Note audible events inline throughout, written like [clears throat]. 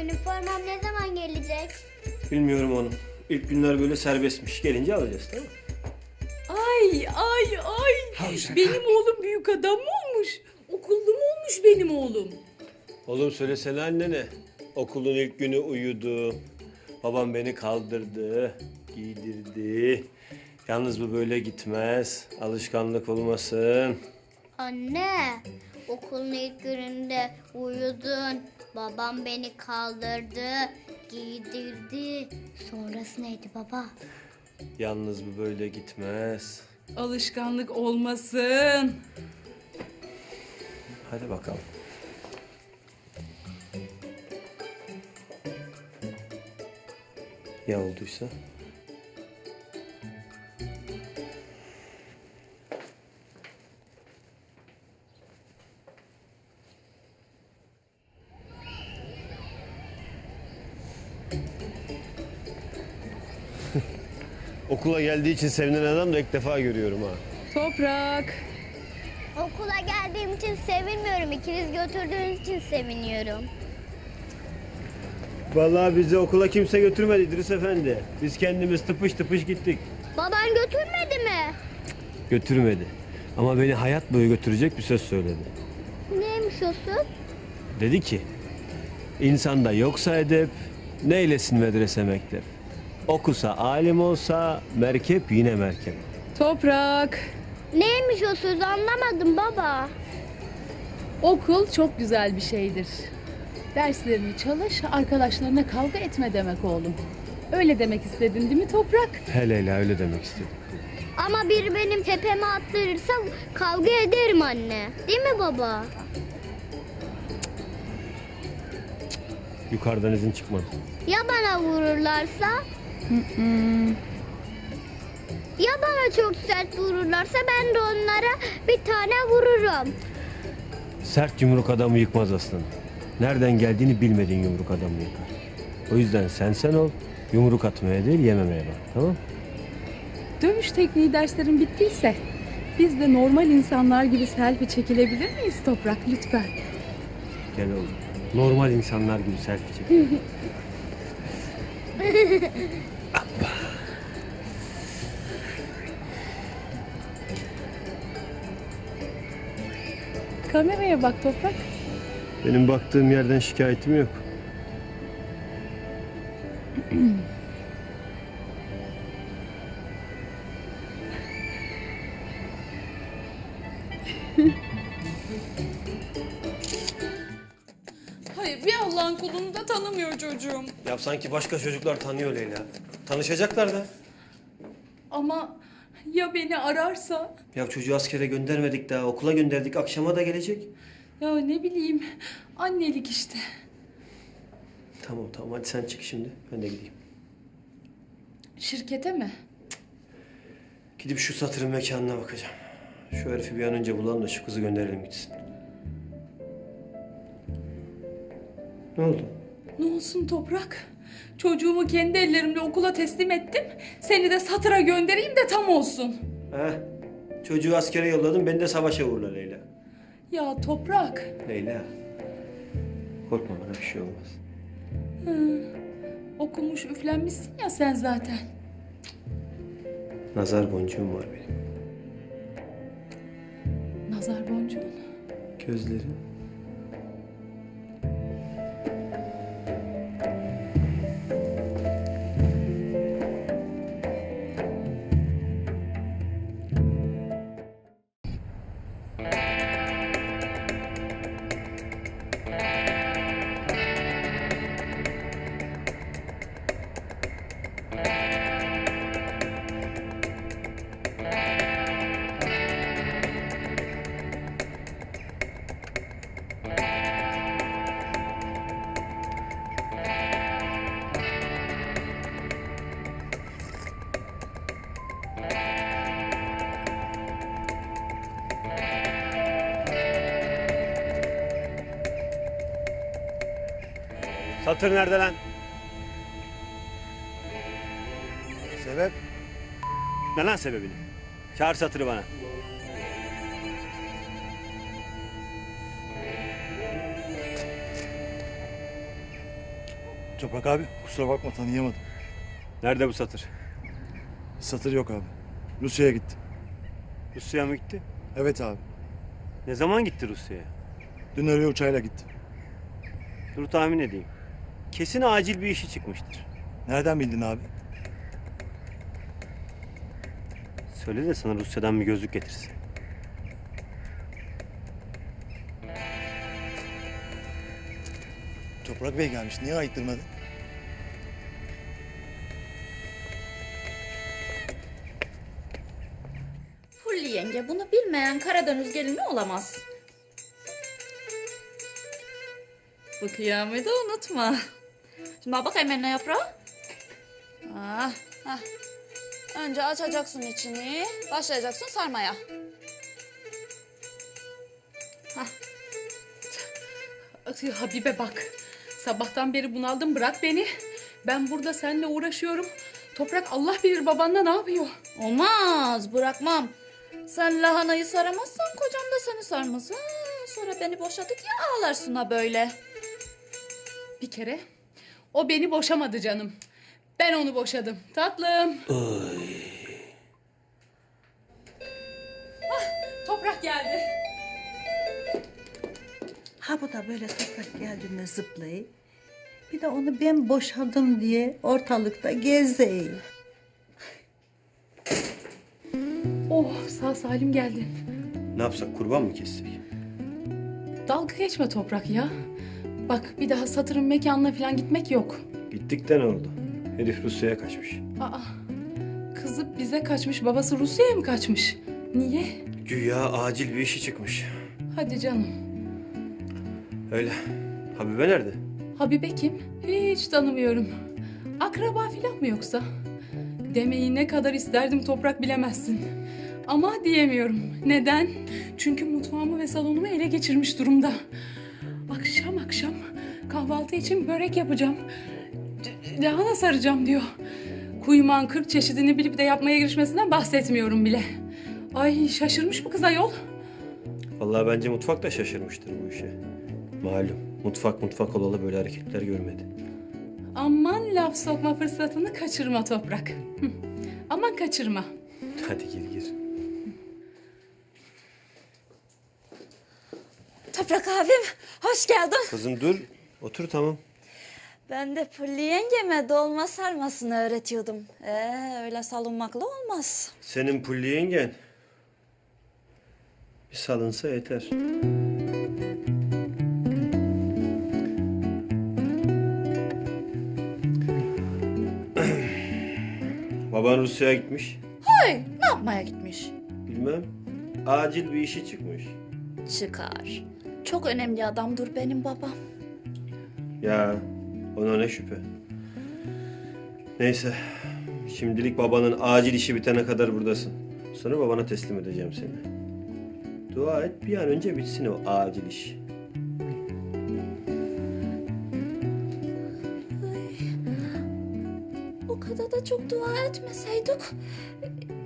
üniformam ne zaman gelecek? Bilmiyorum onu. İlk günler böyle serbestmiş. Gelince alacağız tamam mı? Ay ay ay. Benim oğlum büyük adam mı olmuş? Okullu mu olmuş benim oğlum? Oğlum söylesene annene. Okulun ilk günü uyudu. Babam beni kaldırdı, giydirdi. Yalnız bu böyle gitmez. Alışkanlık olmasın. Anne, okulun ilk gününde uyudun. Babam beni kaldırdı, giydirdi. Sonrası neydi baba? Yalnız bu böyle gitmez. Alışkanlık olmasın. Hadi bakalım. Ya olduysa? [laughs] Okula geldiği için sevinen adam da ilk defa görüyorum ha. Toprak. Okula geldiğim için sevinmiyorum. İkiniz götürdüğünüz için seviniyorum. Vallahi bizi okula kimse götürmedi İdris Efendi. Biz kendimiz tıpış tıpış gittik. Baban götürmedi mi? Götürmedi. Ama beni hayat boyu götürecek bir söz söyledi. Neymiş o söz? Dedi ki, insanda yoksa edep, neylesin medrese mektep. Okusa alim olsa, merkep yine merkep. Toprak. Neymiş o söz anlamadım baba. Okul çok güzel bir şeydir. Derslerini çalış, arkadaşlarına kavga etme demek oğlum. Öyle demek istedin değil mi Toprak? Hele hele öyle demek istedim. Ama biri benim tepeme attırırsa kavga ederim anne. Değil mi baba? Yukarıdan izin çıkmadı. Ya bana vururlarsa? ya bana çok sert vururlarsa ben de onlara bir tane vururum. Sert yumruk adamı yıkmaz aslanım. Nereden geldiğini bilmediğin yumruk adamı yıkar. O yüzden sen sen ol, yumruk atmaya değil yememeye bak, tamam? Dövüş tekniği derslerin bittiyse biz de normal insanlar gibi selfie çekilebilir miyiz Toprak lütfen? Gel oğlum. Normal insanlar gibi selfie çek. [laughs] Kameraya bak Toprak. Benim baktığım yerden şikayetim yok. [clears throat] sanki başka çocuklar tanıyor Leyla. Tanışacaklar da. Ama ya beni ararsa? Ya çocuğu askere göndermedik daha. Okula gönderdik. Akşama da gelecek. Ya ne bileyim annelik işte. Tamam tamam hadi sen çık şimdi. Ben de gideyim. Şirkete mi? Gidip şu satırın mekanına bakacağım. Şu herifi bir an önce bulalım da şu kızı gönderelim gitsin. Ne oldu? Ne olsun Toprak? Çocuğumu kendi ellerimle okula teslim ettim. Seni de satıra göndereyim de tam olsun. Heh. Çocuğu askere yolladım. Beni de savaşa uğurla Leyla. Ya Toprak. Leyla. Korkma bana bir şey olmaz. Hı. Okumuş üflenmişsin ya sen zaten. Nazar boncuğum var benim. Nazar boncuğun. Gözlerim. Satır nerede lan? Sebep? Ne lan sebebini? Çağır satırı bana. Toprak abi kusura bakma tanıyamadım. Nerede bu satır? Satır yok abi. Rusya'ya gitti. Rusya'ya mı gitti? Evet abi. Ne zaman gitti Rusya'ya? Dün öyle uçağıyla gitti. Dur tahmin edeyim. Kesin acil bir işi çıkmıştır. Nereden bildin abi? Söyle de sana Rusya'dan bir gözlük getirsin. Toprak Bey gelmiş. Niye ayıttırmadı? Fulli yenge bunu bilmeyen Karadeniz gelini olamaz. Bu kıyamet de unutma. Şimdi al bakayım eline yaprağı. Ah, ah. Önce açacaksın içini. Başlayacaksın sarmaya. Ay, Habibe bak. Sabahtan beri bunaldım bırak beni. Ben burada seninle uğraşıyorum. Toprak Allah bilir babanla ne yapıyor. Olmaz bırakmam. Sen lahanayı saramazsan kocam da seni sarmaz. Ha, sonra beni boşadı diye ağlarsın ha böyle. Bir kere o beni boşamadı canım. Ben onu boşadım. Tatlım. Ah, toprak geldi. Ha bu da böyle toprak geldiğinde zıplayıp bir de onu ben boşadım diye ortalıkta gezeyim. Oh sağ salim geldin. Ne yapsak kurban mı kessek? Dalga geçme toprak ya. Bak bir daha satırın mekanına falan gitmek yok. Gittik de ne oldu? Herif Rusya'ya kaçmış. Aa, kızı bize kaçmış. Babası Rusya'ya mı kaçmış? Niye? Güya acil bir işi çıkmış. Hadi canım. Öyle. Habibe nerede? Habibe kim? Hiç tanımıyorum. Akraba falan mı yoksa? Demeyi ne kadar isterdim toprak bilemezsin. Ama diyemiyorum. Neden? Çünkü mutfağımı ve salonumu ele geçirmiş durumda. Akşam kahvaltı için börek yapacağım. Lahana saracağım diyor. Kuyuman 40 çeşidini bilip de yapmaya girişmesinden bahsetmiyorum bile. Ay şaşırmış bu kız ayol. Vallahi bence mutfak da şaşırmıştır bu işe. Malum mutfak mutfak olalı böyle hareketler görmedi. Aman laf sokma fırsatını kaçırma toprak. Hı. [laughs] Aman kaçırma. Hadi gir gir. Toprak abim hoş geldin. Kızım dur. Otur tamam. Ben de Pulli yengeme dolma sarmasını öğretiyordum. Ee, öyle salınmakla olmaz. Senin pulli yengen. Bir salınsa yeter. [clears throat] Baban Rusya'ya gitmiş. Hey, ne yapmaya gitmiş? Bilmem. Acil bir işi çıkmış. Çıkar. Çok önemli adamdır benim babam. Ya ona ne şüphe. Neyse. Şimdilik babanın acil işi bitene kadar buradasın. Sonra babana teslim edeceğim seni. Dua et bir an önce bitsin o acil iş. O kadar da çok dua etmeseydik.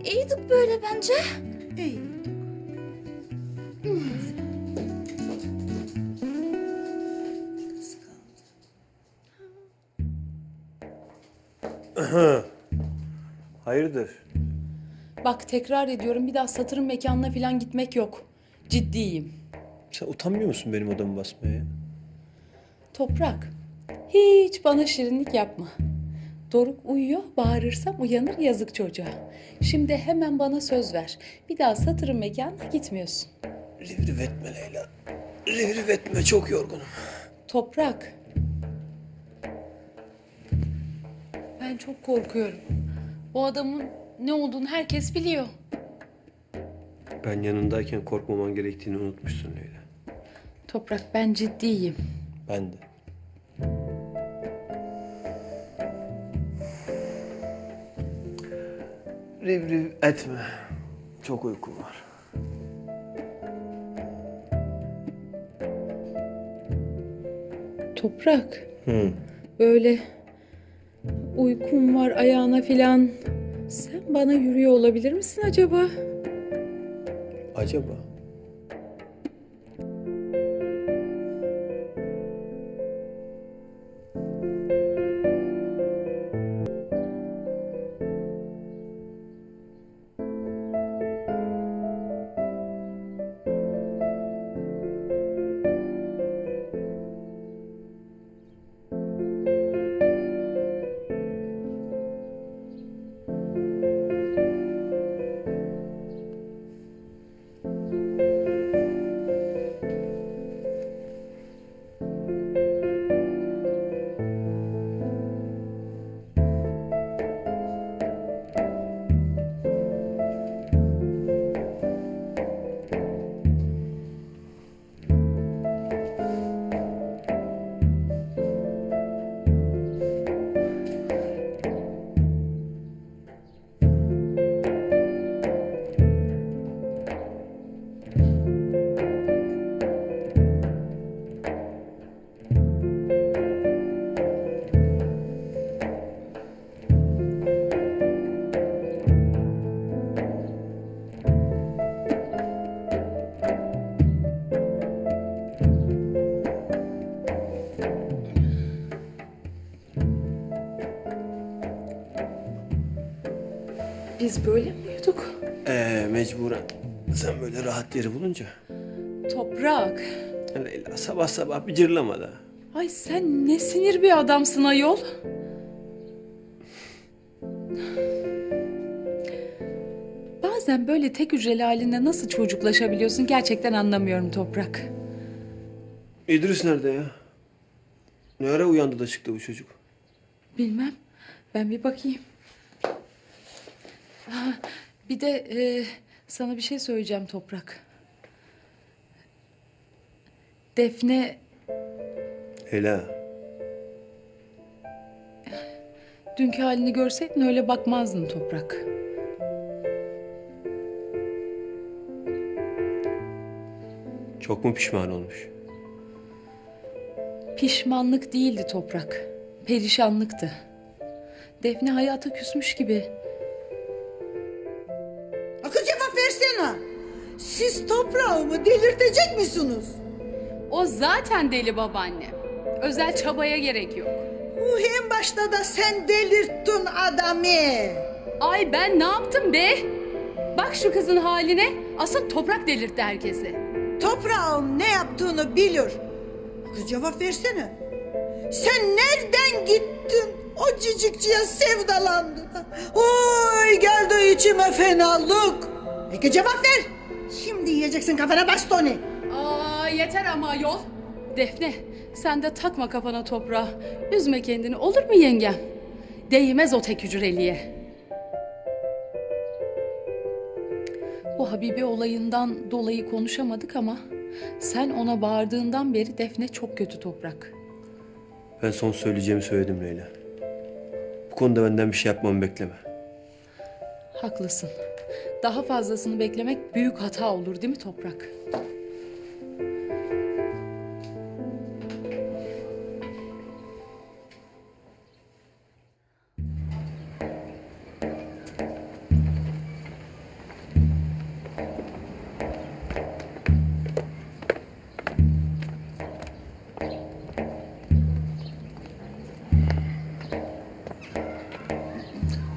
iyiydik böyle bence. İyi. Hayırdır? Bak tekrar ediyorum bir daha satırın mekanına falan gitmek yok. Ciddiyim. Sen utanmıyor musun benim odamı basmaya? Toprak, hiç bana şirinlik yapma. Doruk uyuyor, bağırırsam uyanır yazık çocuğa. Şimdi hemen bana söz ver. Bir daha satırın mekanına gitmiyorsun. Rivriv etme Leyla. Rivriv etme çok yorgunum. Toprak. Ben çok korkuyorum. O adamın ne olduğunu herkes biliyor. Ben yanındayken korkmaman gerektiğini unutmuşsun Leyla. Toprak ben ciddiyim. Ben de. Rivriv etme. Çok uykum var. Toprak. Hı. Böyle uykum var ayağına filan. Sen bana yürüyor olabilir misin acaba? Acaba? Biz böyle mi uyuduk? Ee, mecburen. Sen böyle rahat yeri bulunca. Toprak. Leyla sabah sabah bir cırlama da. Ay sen ne sinir bir adamsın ayol. Bazen böyle tek hücreli halinde nasıl çocuklaşabiliyorsun gerçekten anlamıyorum Toprak. İdris nerede ya? Ne ara uyandı da çıktı bu çocuk? Bilmem. Ben bir bakayım. [laughs] Bir de e, sana bir şey söyleyeceğim Toprak. Defne Leyla. dünkü halini görseydin öyle bakmazdın Toprak. Çok mu pişman olmuş? Pişmanlık değildi Toprak. Perişanlıktı. Defne hayata küsmüş gibi. Siz toprağımı delirtecek misiniz? O zaten deli babaannem. Özel çabaya gerek yok. Uh, en başta da sen delirttin adamı. Ay ben ne yaptım be? Bak şu kızın haline. Asıl toprak delirtti herkesi. Toprağım ne yaptığını bilir. Kız cevap versene. Sen nereden gittin? O cicikçiye sevdalandın. Oy geldi içime fenalık. Peki cevap ver. Yiyeceksin kafana bastonu. Aa yeter ama yol. Defne sen de takma kafana toprağı. Üzme kendini olur mu yengem? Değmez o tek hücreliye. Bu Habibi olayından dolayı konuşamadık ama sen ona bağırdığından beri Defne çok kötü toprak. Ben son söyleyeceğimi söyledim Leyla. Bu konuda benden bir şey yapmamı bekleme. Haklısın. Daha fazlasını beklemek büyük hata olur değil mi toprak?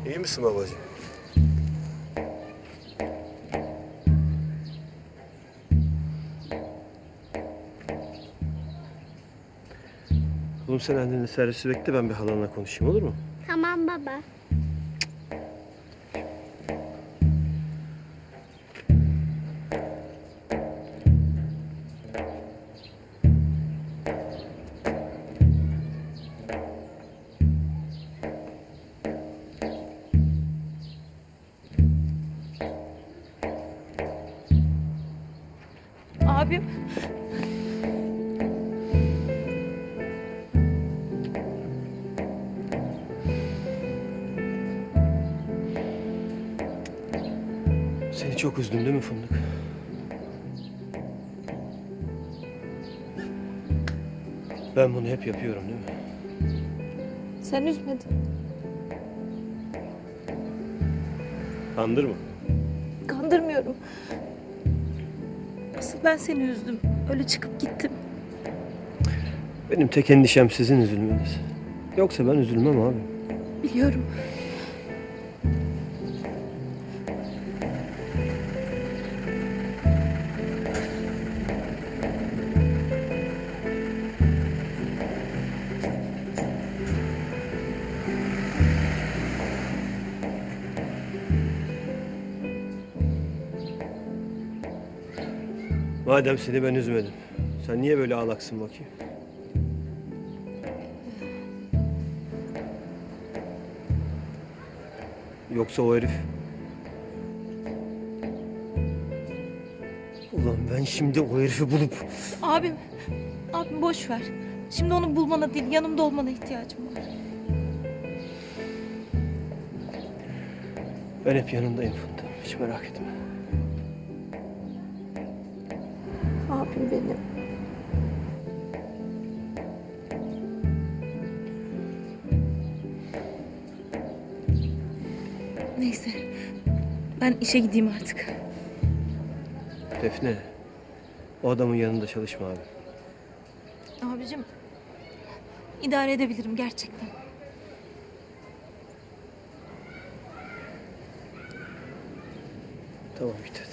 İyi misin babacığım? Oğlum sen annenle servisi bekle ben bir halanla konuşayım olur mu? Tamam baba. Çok üzdüm değil mi Fındık? Ben bunu hep yapıyorum değil mi? sen üzmedin. Kandırma. Kandırmıyorum. Asıl ben seni üzdüm. Öyle çıkıp gittim. Benim tek endişem sizin üzülmeniz. Yoksa ben üzülmem abi. Biliyorum. Madem seni ben üzmedim. Sen niye böyle ağlaksın bakayım? Yoksa o herif... Ulan ben şimdi o herifi bulup... Abim, abim boş ver. Şimdi onu bulmana değil, yanımda olmana ihtiyacım var. Ben hep yanındayım Funda. Hiç merak etme. Abim benim. Neyse, ben işe gideyim artık. Defne. O adamın yanında çalışma abi. Abicim, idare edebilirim gerçekten. Tamam git hadi.